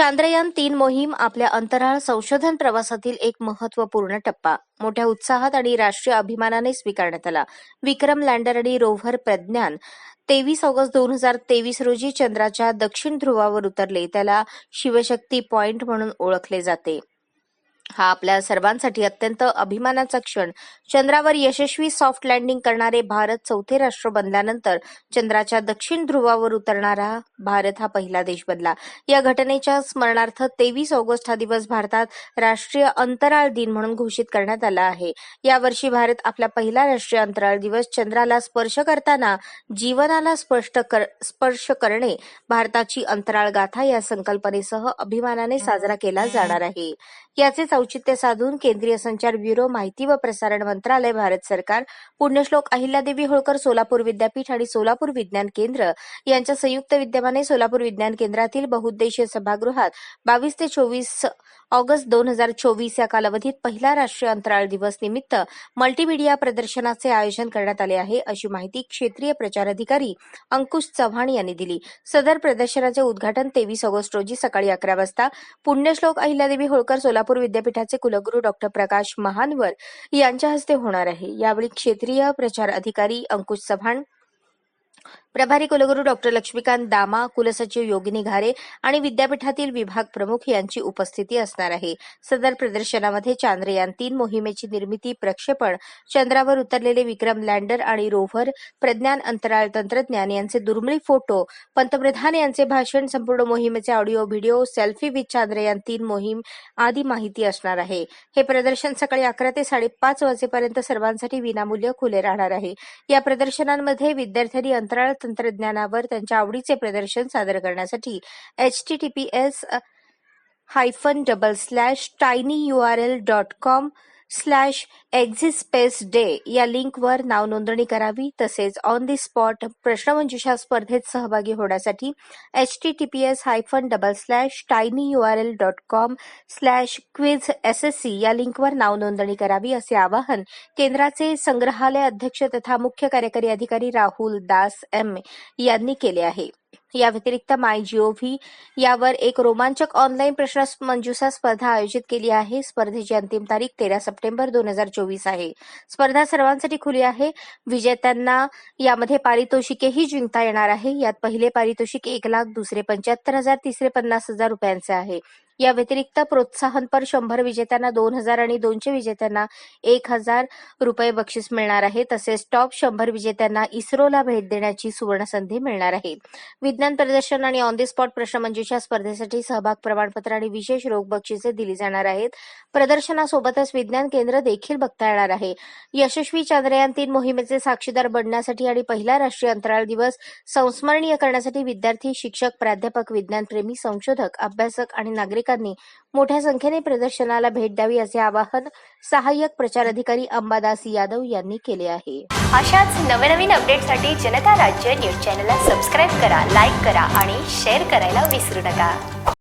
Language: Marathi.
चांद्रयान तीन मोहीम आपल्या अंतराळ संशोधन प्रवासातील एक महत्त्वपूर्ण टप्पा. मोठ्या उत्साहात आणि राष्ट्रीय अभिमानाने स्वीकारण्यात आला. विक्रम लँडर आणि रोव्हर प्रज्ञान तेवीस ऑगस्ट दोन हजार तेवीस रोजी चंद्राच्या दक्षिण ध्रुवावर उतरले. त्याला शिवशक्ती पॉइंट म्हणून ओळखले जाते. हा आपल्या सर्वांसाठी अत्यंत अभिमानाचा क्षण. चंद्रावर यशस्वी सॉफ्ट लँडिंग करणारे भारत चौथे राष्ट्र बनल्यानंतर चंद्राच्या दक्षिण ध्रुवावर उतरणारा भारत हा पहिला देश बनला. या घटनेच्या स्मरणार्थ तेवीस ऑगस्ट हा दिवस भारतात राष्ट्रीय अंतराळ दिन म्हणून घोषित करण्यात आला आहे. यावर्षी भारत आपला पहिला राष्ट्रीय अंतराळ दिवस चंद्राला स्पर्श करताना जीवनाला स्पष्ट कर स्पर्श करणे भारताची अंतराळ गाथा या संकल्पनेसह अभिमानाने साजरा केला जाणार आहे. याचे औचित्य साधून केंद्रीय संचार ब्युरो माहिती व प्रसारण मंत्रालय भारत सरकार पुण्यश्लोक अहिल्यादेवी होळकर सोलापूर विद्यापीठ आणि सोलापूर विज्ञान केंद्र यांच्या संयुक्त विद्यमाने सोलापूर विज्ञान केंद्रातील बहुउद्देशीय सभागृहात बावीस ते चोवीस ऑगस्ट दोन हजार चोवीस या कालावधीत पहिला राष्ट्रीय अंतराळ दिवस निमित्त मल्टीमीडिया प्रदर्शनाचे आयोजन करण्यात आले आहे अशी माहिती क्षेत्रीय प्रचार अधिकारी अंकुश चव्हाण यांनी दिली. सदर प्रदर्शनाचे उद्घाटन तेवीस ऑगस्ट रोजी सकाळी अकरा वाजता पुण्यश्लोक अहिल्यादेवी होळकर सोलापूर विद्यापीठ विद्यापीठाचे कुलगुरू डॉक्टर प्रकाश महानवर यांच्या हस्ते होणार आहे. यावेळी क्षेत्रीय प्रचार अधिकारी अंकुश चव्हाण प्रभारी कुलगुरू डॉक्टर लक्ष्मीकांत दामा कुलसचिव योगिनी घारे आणि विद्यापीठातील विभाग प्रमुख यांची उपस्थिती असणार आहे. सदर प्रदर्शनामध्ये चांद्रयान तीन मोहिमेची निर्मिती प्रक्षेपण चंद्रावर उतरलेले विक्रम लँडर आणि रोव्हर प्रज्ञान अंतराळ तंत्रज्ञान यांचे दुर्मिळ फोटो पंतप्रधान यांचे भाषण संपूर्ण मोहिमेचे audio video selfie with Chandrayaan तीन मोहीम आदी माहिती असणार आहे. हे प्रदर्शन सकाळी अकरा ते साडेपाच वाजेपर्यंत सर्वांसाठी विनामूल्य खुले राहणार आहे. या प्रदर्शनांमध्ये विद्यार्थ्यांनी अंतराळ तंत्रज्ञानावर त्यांच्या आवडीचे प्रदर्शन सादर करण्यासाठी H T T P S hyphen double slash tiny U R L dot com slash exispace day या लिंकवर नाव नोंदणी करावी तसेच ऑन दी स्पॉट प्रश्नमंजुषा स्पर्धेत सहभागी होण्यासाठी H T T P S hyphen double slash tiny U R L dot com slash quiz S S C या लिंकवर नाव नोंदणी करावी असे आवाहन केंद्राचे संग्रहालय अध्यक्ष तथा मुख्य कार्यकारी अधिकारी राहुल दास एम यांनी केले आहे. या व्यतिरिक्त माय जीओव्ही यावर एक रोमांचक ऑनलाईन प्रश्न मंजुषा स्पर्धा आयोजित केली आहे. स्पर्धेची अंतिम तारीख तेरा सप्टेंबर दोन हजार चोवीस आहे. स्पर्धा सर्वांसाठी खुली आहे. विजेत्यांना यामध्ये पारितोषिकेही जिंकता येणार आहे. यात पहिले पारितोषिक एक लाख दुसरे पंच्याहत्तर हजार तिसरे पन्नास हजार रुपयांचे आहे. या व्यतिरिक्त प्रोत्साहनपर शंभर विजेत्यांना दोन हजार आणि दोनशे विजेत्यांना एक हजार रुपये बक्षीस मिळणार आहे. तसेच टॉप शंभर विजेत्यांना इस्रोला भेट देण्याची सुवर्ण संधी मिळणार आहे. विज्ञान प्रदर्शन आणि ऑन द स्पॉट प्रश्नमंजुषा स्पर्धेसाठी सहभाग प्रमाणपत्र आणि विशेष रोख बक्षिसे दिली जाणार आहेत. प्रदर्शनासोबतच विज्ञान केंद्र देखील बघता येणार आहे. यशस्वी चांद्रयान तीन मोहिमेचे साक्षीदार बनण्यासाठी आणि पहिला राष्ट्रीय अंतराळ दिवस संस्मरणीय करण्यासाठी विद्यार्थी शिक्षक प्राध्यापक विज्ञानप्रेमी संशोधक अभ्यासक आणि नागरिक नागरिकांनी मोठ्या संख्येने प्रदर्शनाला भेट द्यावी असे आवाहन सहाय्यक प्रचार अधिकारी अंबादास यादव यांनी केले आहे. अशाच नवनवीन अपडेटसाठी जनता राज्य न्यूज चॅनलला सबस्क्राईब करा लाईक करा आणि शेअर करायला विसरू नका.